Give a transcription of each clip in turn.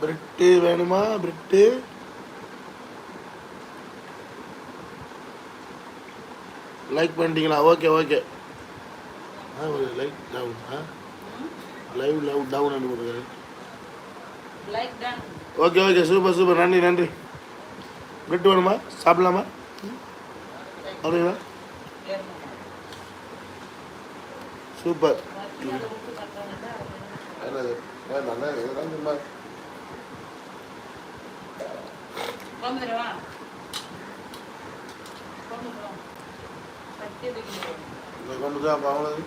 Bread வேணுமா? Bread like பண்ணிட்டீங்களா? Okay okay like down ஆ? லைவ் லவ் டவுன் அனு கொடுக்குறேன். Like done okay okay super super நன்றி நன்றி. பிரெட் வேணுமா? சாப்பிடலாமா? அப்படிங்களா சூப்பர் என்னது நல்லா இதெல்லாம் சும்மா வந்துடுவா கொண்டு கட்டி வைக்கணும் இதை கொண்டு தான் அப்போ அவ்வளோது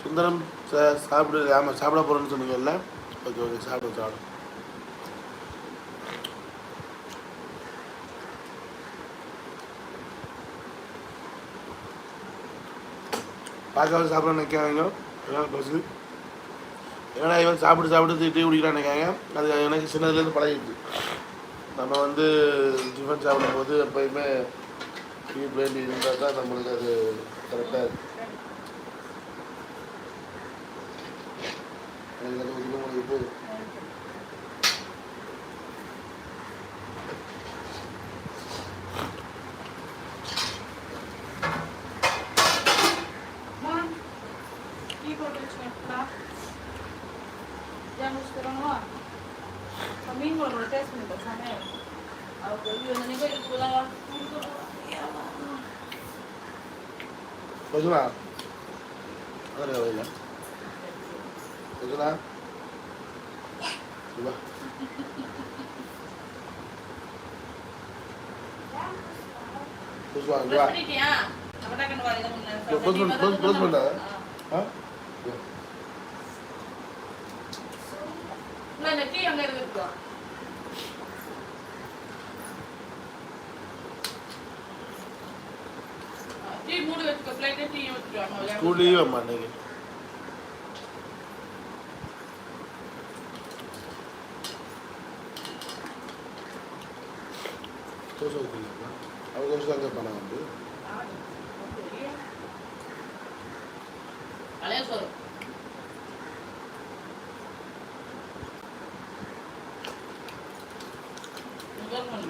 சுந்தரம் சா- சாப்பிடு ஆமாம் சாப்பிட போகிறேன்னு சொன்னீங்கல்ல ஓகே ஓகே சாப்பிடு சாப்பிடு பார்க்காம சாப்பிட நினைக்காங்க எல்லாம் பஸ்ஸு ஏன்னா இவன் சாப்பிட்டு சாப்பிட்டு டீ குடிக்கிறான்னு நினைக்காங்க அது எனக்கு சின்னதுலேருந்து பழகிடுச்சு. நம்ம வந்து டிஃபன் சாப்பிடும்போது எப்பயுமே டீ வேண்டி இருந்தால் தான் நம்மளுக்கு அது கரெக்டாக இருக்குது எனக்கு அது ஒதுக்க முடியும் போகுது వదిలా అరే వదిలా వదిలా వదిలా వదిలా వదిలా వదిలా వదిలా వదిలా ஆ இந்த டீ அங்க இருக்கு டீ மூடி வச்சுக்கோ பிளேட்டே டீ வச்சுக்கோ ஸ்கூல் லீவ் அம்மா இன்னைக்கு. அவங்க வந்து. பழைய சோறு.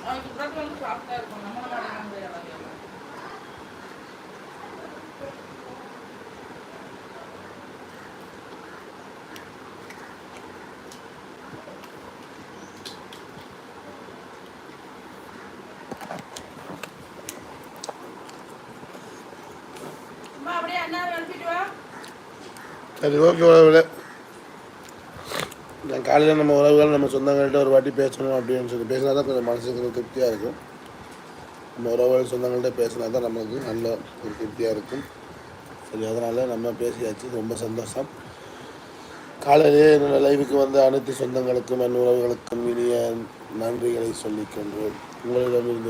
அவனுக்கு பிரெட் வந்து சாப்பிட்டா இருக்கும். நம்ம நம்ம சரி ஓகே உறவுகளே. நான் காலையில் நம்ம உறவுகள் நம்ம சொந்தங்கள்கிட்ட ஒரு வாட்டி பேசணும் அப்படின்னு சொல்லி பேசினா தான் கொஞ்சம் மனசுக்கு திருப்தியாக இருக்கும். நம்ம உறவுகள் சொந்தங்கள்கிட்ட பேசினா தான் நமக்கு நல்ல ஒரு திருப்தியாக இருக்கும். சரி அதனால் நம்ம பேசியாச்சு. ரொம்ப சந்தோஷம். காலையிலே என்னோடய லைவுக்கு வந்த அனைத்து சொந்தங்களுக்கும் என் உறவுகளுக்கும் இனிய நன்றிகளை சொல்லிக்கொண்டு உங்களிடமிருந்து